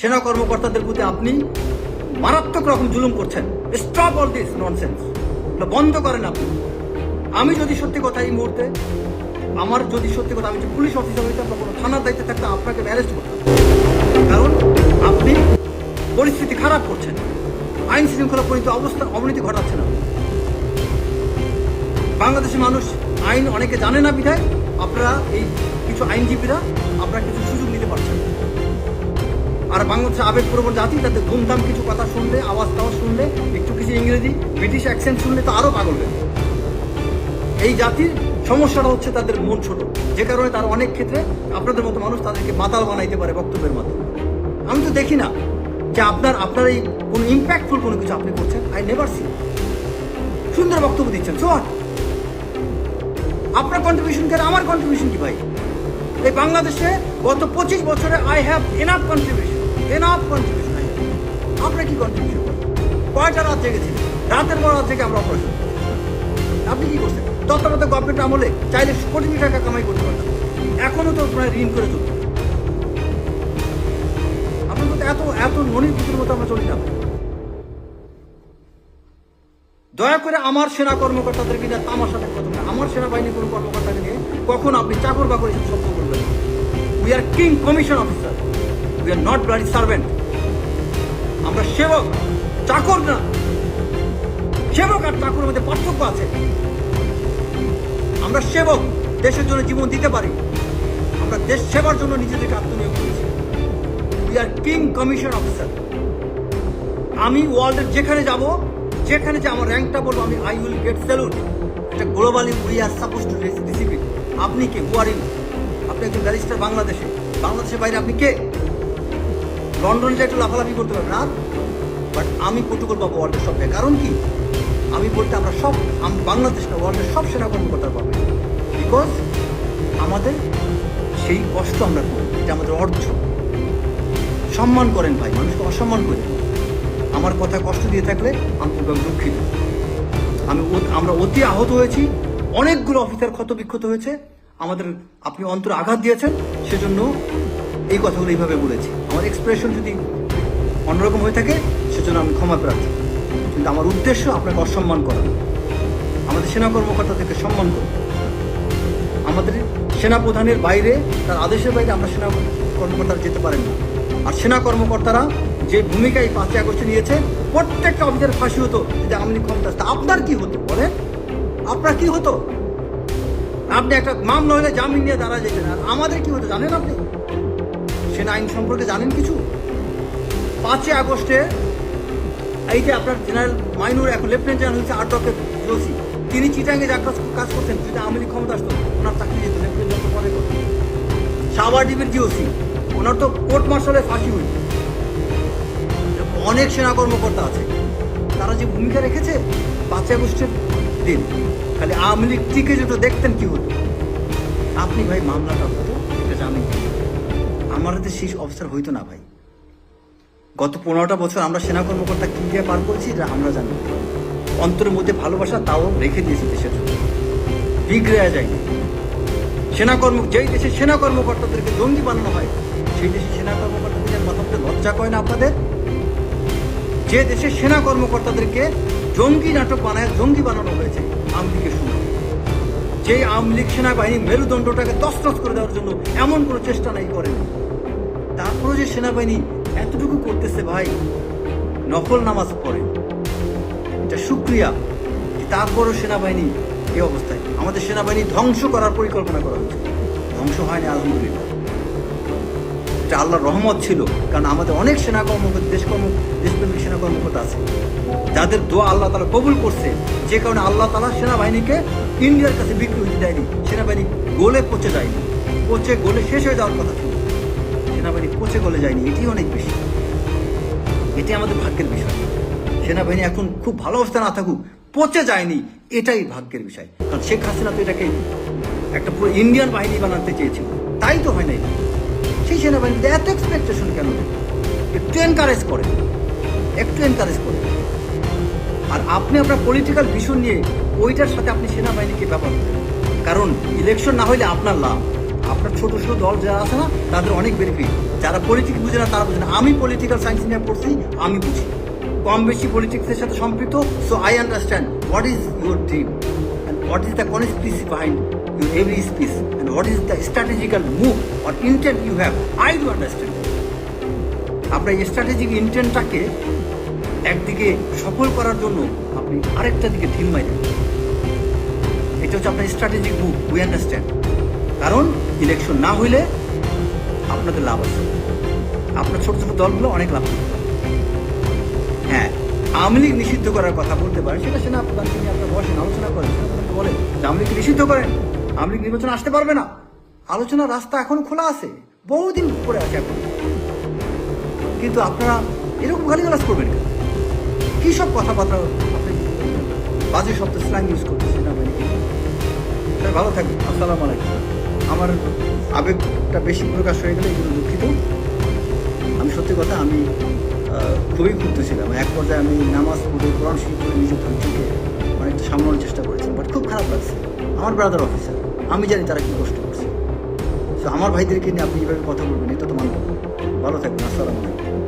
সেনা কর্মকর্তাদের প্রতি আপনি মারাত্মক রকম জুলুম করছেন। স্টপ অল দিস ননসেন্স বন্ধ করেন আপনি। আমি যদি সত্যি কথা এই মুহূর্তে, আমার যদি সত্যি কথা, আমি যে পুলিশ অফিসার হইতাম বা কোনো থানার দায়িত্বে থাকতাম আপনাকে অ্যারেস্ট করতাম। কারণ আপনি পরিস্থিতি খারাপ করছেন। আইন শৃঙ্খলা পরিণত অবস্থা অবনতি ঘটাচ্ছেন আপনি বাংলাদেশের মানুষ আইন অনেকে জানে না বিধায় আপনারা এই কিছু আইনজীবীরা আপনারা কিছু সুযোগ নিতে পারছেন আর বাংলাদেশের আবেগপ্রবণ জাতি তাদের ধুমধাম কিছু কথা শুনলে আওয়াজ টাওয়াজ শুনলে, একটু কিছু ইংরেজি, ব্রিটিশ অ্যাকসেন্ট শুনলে তো আরও পাগল এই জাতির সমস্যাটা হচ্ছে তাদের মন ছোট, যে কারণে তারা অনেক ক্ষেত্রে আপনাদের মতো মানুষ তাদেরকে মাতাল বানাইতে পারে বক্তব্যের মাধ্যমে। আমি তো দেখি না যে আপনার আপনার এই কোনো ইম্প্যাক্টফুল কোনো কিছু আপনি করছেন। আই নেভার সি সুন্দর বক্তব্য দিচ্ছেন সো আপনার কন্ট্রিবিউশন কি আর আমার কন্ট্রিবিউশন কি ভাই? এই বাংলাদেশে গত পঁচিশ বছরে I have enough contribution enough আপনার কি কন্ট্রিবিউশন কয়টা রাত জেগেছিলেন রাতের পর রাত থেকে আমরা অপারেশন আপনি কি করছেন? তত্ত্বাবধায়ক গভর্নমেন্ট আমলে চাইলে কোটি টাকা কামাই করতে পারতেন এখনও তো প্রায় ঋণ করে চলছে আপনার মতো এত এত মনির পুতুর আমরা চলি না। দয়া করে আমার সেনা কর্মকর্তাদেরকে নিয়ে তামাশাতে কথা না। আমার সেনাবাহিনী কোনো কর্মকর্তাকে নিয়ে কখন আপনি চাকর বাকর শব্দ বলবেন we are king commission officer we are not bloody servant আমরা সেবক, চাকর না। সেবক আর চাকরের মধ্যে পার্থক্য আছে। আমরা সেবক, দেশের জন্য জীবন দিতে পারি। আমরা দেশ সেবার জন্য নিজেদেরকে আত্মনিয়োগ করেছি। We are king commission officer আমি ওয়ার্ল্ডের যেখানে যাব, যেখানে যে আমার র্যাঙ্কটা বলব, আমি আই উইল গেট স্যালুট। এটা globally we are suppose to receive আপনি কে ওয়ারিন আপনি একজন ব্যারিস্টার বাংলাদেশে। বাংলাদেশের বাইরে আপনি কে? লন্ডনে যে একটু লাফালাফি করতে পারবেন না বাট আমি প্রোটোকল পাবো ওয়ার্ল্ডের সব। কারণ কি? আমি বলতে আমরা সব, আম- বাংলাদেশ না ওয়ার্ল্ডের সব সেরা কর্মকর্তা পাবে। বিকজ আমাদের সেই কষ্ট আমরা করি, এটা আমাদের অর্থ সম্মান করেন ভাই, মানুষকে অসম্মান করেন আমার কথা কষ্ট দিয়ে থাকলে আন্তরিকভাবে দুঃখিত। আমি আমরা অতি আহত হয়েছি, অনেকগুলো অফিসার ক্ষত বিক্ষত হয়েছে। আমাদের, আপনি অন্তরে আঘাত দিয়েছেন, সেজন্য এই কথাগুলো এইভাবে বলেছি। আমার এক্সপ্রেশন যদি অন্যরকম হয়ে থাকে, সেজন্য আমি ক্ষমা প্রার্থী। কিন্তু আমার উদ্দেশ্য আপনাকে অসম্মান করা। আমাদের সেনা কর্মকর্তাদেরকে সম্মান করুন আমাদের সেনা প্রধানের বাইরে, তার আদেশের বাইরে আমরা সেনা কর্মকর্তারা যেতে পারেন না। আর সেনা কর্মকর্তারা যে ভূমিকা এই পাঁচই আগস্টে নিয়েছে, প্রত্যেকটা অফিসের ফাঁসি হতো যদি লীগ ক্ষমতা আসতো। আপনার কি হতো? বলেন। আপনার কি হতো? আপনি একটা মামলা হলে জামিন নিয়ে দাঁড়া যেতেন। আর আমাদের কি হতো? জানেন আপনি? সেনা আইন সম্পর্কে জানেন কিছু? পাঁচই আগস্টে এই যে আপনার জেনারেল মাইনুর এখন লেফটেন্যান্ট জেনারেল হচ্ছে আটকের জোসি তিনি চিটাঙ্গে যা কাজ কাজ করতেন যদি আওয়ামী লীগ ক্ষমতা আসতো, ওনার চাকরি যেত লেফটেন্যান্ট তো পরে করতো সাবার জিওসি ওনার তো কোর্ট মার্শালে ফাঁসি এরকম অনেক সেনা কর্মকর্তা আছে। তারা যে ভূমিকা রেখেছে, পাঁচই আগস্টের দিন। খালি আওয়ামী লীগ টিকে যেত, দেখতেন কি হতো। আপনি ভাই মামলাটা হতো এটা জামিন আমার হাতে শেষ অফিসার হইতো না ভাই। গত পনেরোটা বছর আমরা সেনা কর্মকর্তা কি দিয়ে পার করেছি আমরা জানি। অন্তরের মধ্যে ভালোবাসা তাও রেখে দিয়েছি দেশের জন্য। বিগড়ে যায়নি সেনা কর্ম, যেই দেশে সেনা কর্মকর্তাদেরকে জঙ্গি বানানো হয়, সেই দেশে সেনা কর্মকর্তাদের কথা লজ্জা করে না আপনাদের? যে দেশে সেনা কর্মকর্তাদেরকে জঙ্গি নাটক বানায়, জঙ্গি বানানো হয়েছে, আওয়ামী লীগের সময়। যে আওয়ামী সেনাবাহিনী মেরুদণ্ডটাকে তছনছ করে দেওয়ার জন্য এমন কোনো চেষ্টা নাই করেনি। তারপরে যে সেনাবাহিনী এতটুকু করতেছে ভাই, নকল নামাজ পড়ে। এটা সুক্রিয়া তারপরও সেনাবাহিনী এই অবস্থায়। আমাদের সেনাবাহিনী ধ্বংস করার পরিকল্পনা করা হয়েছে ধ্বংস হয়নি, আলহামদুলিল্লাহ। এটা আল্লাহর রহমত ছিল, কারণ আমাদের অনেক সেনা কর্মকর্তা দেশ কর্ম দেশপ্রেমিক সেনা কর্মকর্তা আছে। যাদের দোয়া আল্লাহ তালা কবুল করছে, যে কারণে আল্লাহ তালা সেনাবাহিনীকে ইন্ডিয়ার কাছে বিক্রি হতে দেয়নি। সেনাবাহিনী গোলে পচে যায়নি। পচে গোলে শেষ হয়ে যাওয়ার কথা সেনাবাহিনী পচে গলে যায়নি এটি অনেক বেশি। এটি আমাদের ভাগ্যের বিষয়। সেনাবাহিনী এখন খুব ভালো অবস্থা না থাকুক, পচে যায়নি, এটাই ভাগ্যের বিষয়। কারণ শেখ হাসিনা তো এটাকে একটা পুরো ইন্ডিয়ান বাহিনী বানাতে চেয়েছিল। তাই তো হয় নাই। সেই সেনাবাহিনীতে এত এক্সপেকটেশন কেন একটু এনকারেজ করে। একটু এনকারেজ করে। আর আপনি আপনার পলিটিক্যাল ভিশন নিয়ে ওইটার সাথে আপনি সেনাবাহিনীকে ব্যবহার করেন। কারণ ইলেকশন না হইলে আপনার লাভ। আপনার ছোট ছোট দল যারা আছে না, তাদের অনেক বেনিফিট যারা পলিটিক্স বুঝে না, তারা বুঝে না। আমি পলিটিক্যাল সায়েন্স নিয়ে পড়ছি, আমি বুঝি। কম বেশি পলিটিক্সের সাথে সম্পৃক্ত so I understand what is your dream what is the conspiracy behind your every speech and what is the strategical move or intent you have I do understand আপনার স্ট্র্যাটেজিক ইন্টেন্টটাকে একদিকে সফল করার জন্য আপনি আরেকটা দিকে ঢিল মাইলেন এটা হচ্ছে আপনার স্ট্র্যাটেজিক মুভ উই আন্ডারস্ট্যান্ড কারণ ইলেকশন না হইলে আপনাদের লাভ আছে আপনার ছোট ছোট দলগুলো অনেক লাভ করবে হ্যাঁ আওয়ামী লীগ নিষিদ্ধ করার কথা বলতে পারেন, সেটা সেনা প্রধানকে নিয়ে আপনার বসেন, আলোচনা করেন বলেন যে আওয়ামী লীগকে নিষিদ্ধ করেন। আওয়ামী লীগ নির্বাচন আসতে পারবে না। আলোচনার রাস্তা এখন খোলা আছে, বহুদিন পরে আছে এখন। কিন্তু আপনারা এরকম গালিগালাজ করবেন কেন? কী সব কথাবার্তা আপনি বাজে শব্দ স্ল্যাং ইউজ করতেছেন ভালো থাকবেন। আসসালামু আলাইকুম। আমার আবেগটা বেশি প্রকাশ হয়ে গেলে এগুলো দুঃখিত। আমি সত্যি কথা, আমি খুবই ক্ষুব্ধ ছিলাম। এক পর্যায়ে আমি নামাজ পড়ে কোরআন শরীফ করে নিজের ধৈর্যকে অনেকটা সামলানোর চেষ্টা করেছি বাট খুব খারাপ লাগছে। আমার ব্রাদার অফিসার আমি জানি তারা কি কষ্ট করছে। তো আমার ভাইদেরকে নিয়ে আপনি যেভাবে কথা বলবেন, এটা তো মানব। ভালো থাকবেন, আসসালামু আলাইকুম।